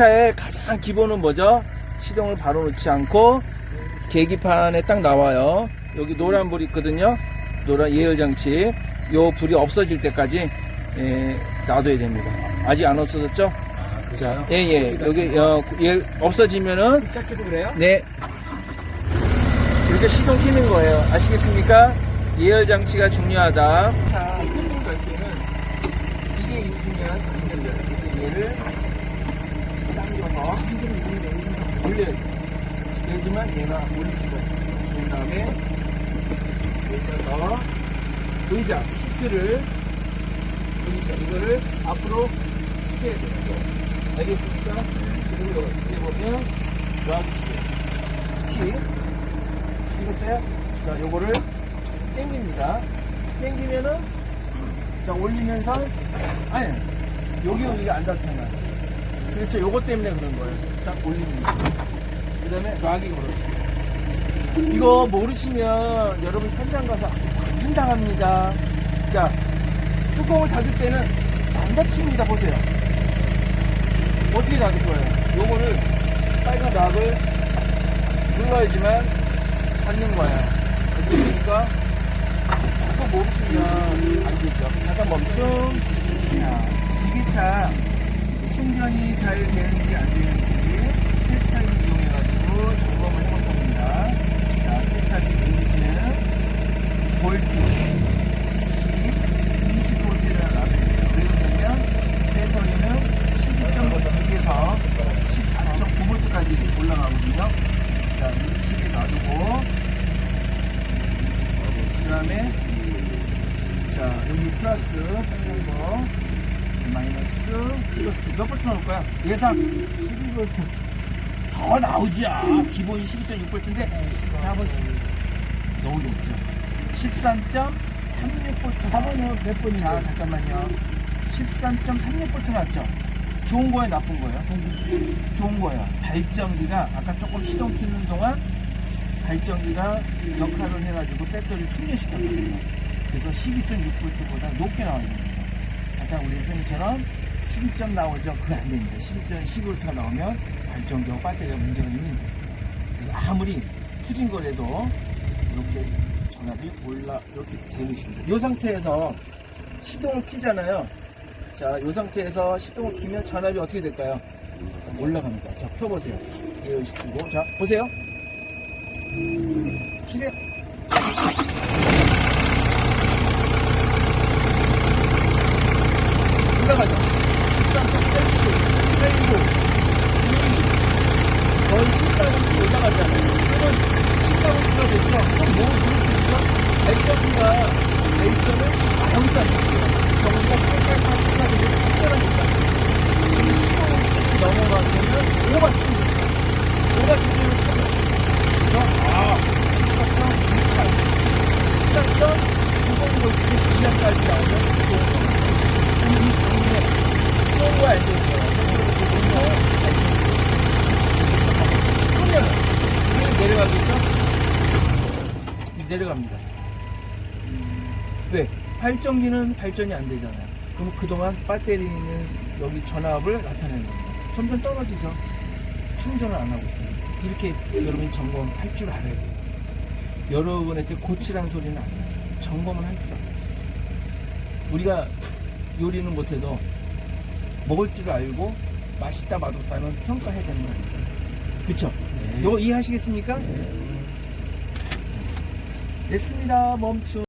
차의 가장 기본은 뭐죠? 시동을 바로 놓지 않고 계기판에 딱 나와요. 여기 노란 불이 있거든요. 노란 예열 장치. 요 불이 없어질 때까지 예, 놔둬야 됩니다. 아직 안 없어졌죠? 자, 예, 예. 여기 어, 예, 없어지면은 시작해도 그래요? 네. 이렇게 시동 키는 거예요. 아시겠습니까? 예열 장치가 중요하다. 자, 걸 때는 이게 있으면 안 열려요. 얘를 당겨서 올려야 돼요. 그래야지만 얘가 올릴 수가 있어요. 그런 다음에 올려서 의자, 시트를 의자, 이거를 앞으로 숙여야 돼요. 알겠습니까? 그리고 이제 보면 락 키. 이겼어요? 자, 요거를 땡깁니다. 땡기면은, 자, 올리면서, 아니, 여기 여기가 안 닿잖아. 그렇죠. 요거 때문에 그런 거예요. 딱 올리는 거. 그 다음에 락이 걸었어요. 이거 모르시면 여러분 현장 가서 안 당합니다. 자, 뚜껑을 닫을 때는 안 닫힙니다. 보세요. 어떻게 닫을 거예요? 요거를 빨간 락을 눌러야지만 닫는 거야. 알겠습니까? 그거 모르시면 안 되죠. 잠깐 멈춤. 자, 지게차 충전이 잘 되는지 안 되는지 테스타임 이용해가지고 점검을 해볼 겁니다. 자, 테스타임 이용해서는 볼트, DC, 20볼트를 놔드려요. 왜 그러냐면 배터리는 12.6에서 14.9볼트까지 올라가거든요. 자, 위치에 놔두고 그 다음에 자 여기 플러스 플러스 몇 볼트 나올 거야? 예상 12볼트 더 나오지 아, 기본이 12.6볼트인데 한번 너무 높죠 13.36볼트 하면은 몇 볼트? 자 잠깐만요 13.36볼트 났죠? 좋은 거예요 나쁜 거예요? 좋은 거예요 발전기가 아까 조금 시동 키는 동안 발전기가 역할을 해가지고 배터리를 충전시켰거든요. 그래서 12.6V보다 높게 나와야 됩니다. 아까 우리 선생님처럼 12점 나오죠? 그거 안 됩니다. 12.12V가 나오면 발전기와 배터리가 문제가 있는 거예요. 그래서 아무리 후진거래도 이렇게 전압이 올라, 이렇게 되고 있습니다. 이 상태에서 시동을 키잖아요. 자, 이 상태에서 시동을 키면 전압이 어떻게 될까요? 올라갑니다. 자, 펴보세요. 예열시키고. 자, 보세요. 키세요. 올라가죠. 13.87, 89, 2, 거의 14분 올라가잖아요. 그러면 14분가 됐죠. 그럼 뭐 그렇겠죠? 발전기가 발전을 나오지 않겠어요. 전기가 팔팔팔 쏟아지고 특별하니까. 지금 15분 넘어가면 5가 충분해요. 5가 충분해요. 그래서 아, 14.68, 14.90볼트 이하까지 나오면 좋은 겁니다. 이안 좋은 거야. 그러면 이게 내려가겠죠? 내려갑니다. 왜? 발전기는 발전이 안 되잖아요. 그럼 그동안 배터리는 여기 전압을 나타내는 겁니다. 점점 떨어지죠. 충전을 안 하고 있습니다. 이렇게 여러분이 점검할 줄 알아야 돼요. 여러분한테 고치란 소리는 안 해요. 점검을 할 줄 알아야 돼요. 우리가 요리는 못해도 먹을 줄 알고 맛있다 맛없다는 평가해야 되는 거 아닙니까? 그쵸? 이거 이해하시겠습니까? 됐습니다. 멈춤.